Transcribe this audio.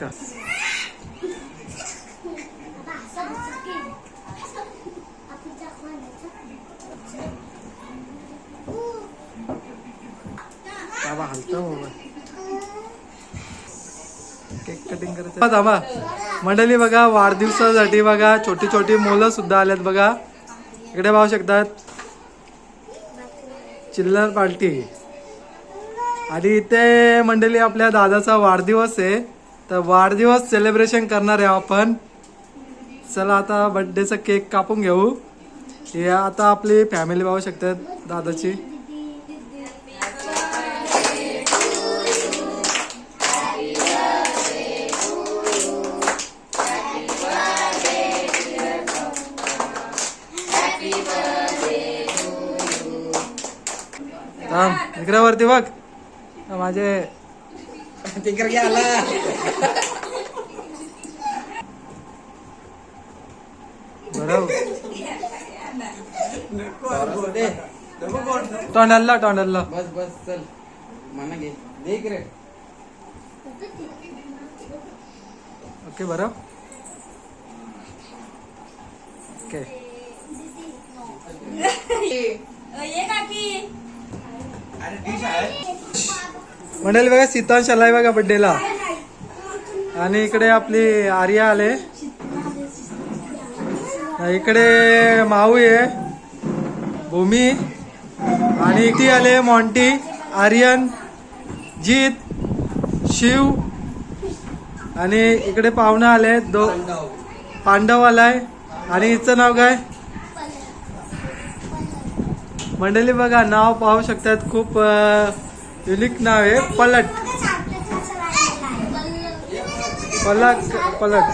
का बाबा cake cutting करायचं थांबा. मंडळी बघा वाढदिवसासाठी बघा छोटी छोटी मुलं सुद्धा आल्यात बघा. इकडे पाहू शकतात. चिल्लर पार्टी. आणि इथे मंडळी आपल्या दादाचा वाढदिवस आहे. तर वाढदिवस सेलिब्रेशन करणार आहे आपण. चला आता बड्डेचा केक कापून घेऊ. हे आता आपली फॅमिली पाहू शकतात दादाची. इकड्यावरती बघ. माझे तिकडे गेला बरोबर तोंडाला तोंडाला. बस बस चल. म्हणा घे. देख रे ओके बरं. ओके. ये काकी. मंडळी बघा सीतांश आलाय बघा बड्डेला आणि इकडे आपली आर्या आले. इकडे माऊ आहे भूमी. आणि इटी आले मॉन्टी आर्यन जीत शिव. आणि इकडे पाहुणा आले दो पांडव आलाय. आणि हिचं नाव काय? मंडळी बघा नाव पाहू शकतात खूप युनिक नाव आहे पलट. पलट. पलट